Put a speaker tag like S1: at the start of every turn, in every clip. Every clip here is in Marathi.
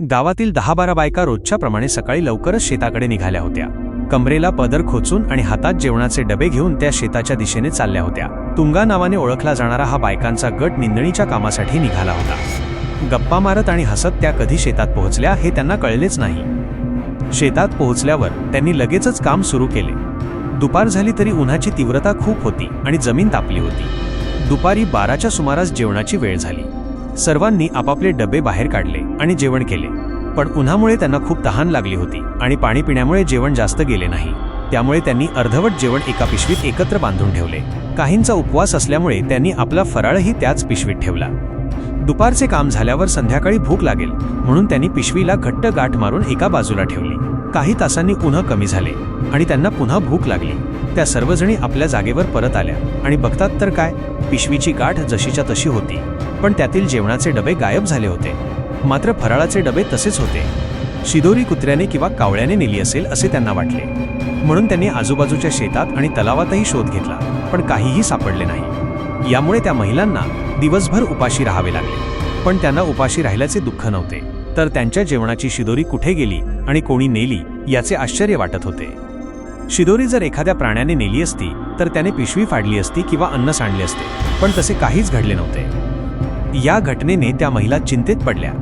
S1: गावातील दहा बारा बायका रोजच्या प्रमाणे सकाळी लवकरच शेताकडे निघाल्या होत्या. कमरेला पदर खोचून आणि हातात जेवणाचे डबे घेऊन त्या शेताच्या दिशेने चालल्या होत्या. तुंगा नावाने ओळखला जाणारा हा बायकांचा गट निंदणीच्या कामासाठी निघाला होता. गप्पा मारत आणि हसत त्या कधी शेतात पोहोचल्या हे त्यांना कळलेच नाही. शेतात पोहोचल्यावर त्यांनी लगेचच काम सुरू केले. दुपार झाली तरी उन्हाची तीव्रता खूप होती आणि जमीन तापली होती. दुपारी बाराच्या सुमारास जेवणाची वेळ झाली. सर्वांनी आपापले डबे बाहेर काढले आणि जेवण केले. पण उन्हामुळे त्यांना खूप तहान लागली होती आणि पाणी पिण्यामुळे जेवण जास्त गेले नाही. त्यामुळे त्यांनी अर्धवट जेवण एका पिशवीत एकत्र बांधून ठेवले. काहींचा उपवास असल्यामुळे त्यांनी आपला फराळही त्याच पिशवीत ठेवला. दुपारचे काम झाल्यावर संध्याकाळी भूक लागेल म्हणून त्यांनी पिशवीला घट्ट गाठ मारून एका बाजूला ठेवली. काही तासांनी पुन्हा कमी झाले आणि त्यांना पुन्हा भूक लागली. त्या सर्वजणी आपल्या जागेवर परत आल्या आणि बघतात तर काय पिशवीची गाठ जशीच्या तशी होती. पण त्यातील जेवणाचे डबे गायब झाले होते. मात्र फराळाचे डबे तसेच होते. शिदोरी कुत्र्याने किंवा कावळ्याने नेली असेल असे त्यांना वाटले. म्हणून त्यांनी आजूबाजूच्या शेतात आणि तलावातही शोध घेतला पण काहीही सापडले नाही. यामुळे त्या महिलांना दिवसभर उपाशी राहावे लागले. पण त्यांना उपाशी राहिल्याचे दुःख नव्हते. तर त्यांच्या जेवणाची शिदोरी कुठे गेली आणि कोणी नेली याचे आश्चर्य वाटत होते. शिदोरी जर एखाद्या प्राण्याने नेली असती तर त्याने पिशवी फाडली असती किंवा अन्न सांडले असते पण तसे काहीच घडले नव्हते. या घटनेने त्या महिला चिंतेत पडल्या.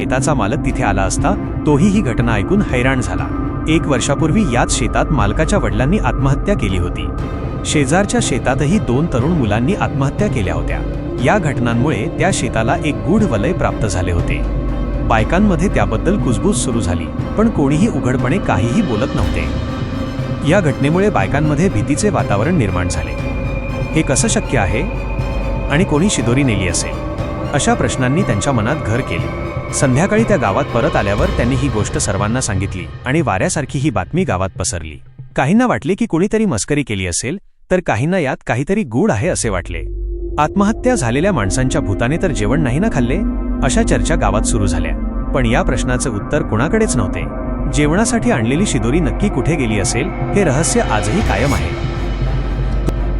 S1: शेताचा मालक तिथे आला असता तोही ही घटना ऐकून हैराण झाला. एक वर्षापूर्वी याच शेतात मालकाच्या वडिलांनी आत्महत्या केली होती. शेजारच्या शेतातही दोन तरुण मुलांनी आत्महत्या केल्या होत्या. या घटनांमुळे त्या शेताला एक गूढ वलय प्राप्त झाले होते. बायकांमध्ये त्याबद्दल कुजबूज सुरू झाली पण कोणीही उघडपणे काहीही बोलत नव्हते. या घटनेमुळे बायकांमध्ये भीतीचे वातावरण निर्माण झाले. हे कसं शक्य आहे? आणि कोणी शिदोरी नेली असेल? अशा प्रश्नांनी त्यांच्या मनात घर केले. संध्याकाळी त्या गावात परत आल्यावर त्यांनी ही गोष्ट सर्वांना सांगितली आणि वाऱ्यासारखी ही बातमी गावात पसरली. काहींना वाटले की कुणीतरी मस्करी केली असेल तर काहींना यात काहीतरी गूढ आहे असे वाटले. आत्महत्या झालेल्या माणसांच्या भूताने तर जेवण नाही ना खाल्ले? अशा चर्चा गावात सुरू झाल्या. पण या प्रश्नाचं उत्तर कुणाकडेच नव्हते. जेवणासाठी आणलेली शिदोरी नक्की कुठे गेली असेल हे रहस्य आजही कायम आहे.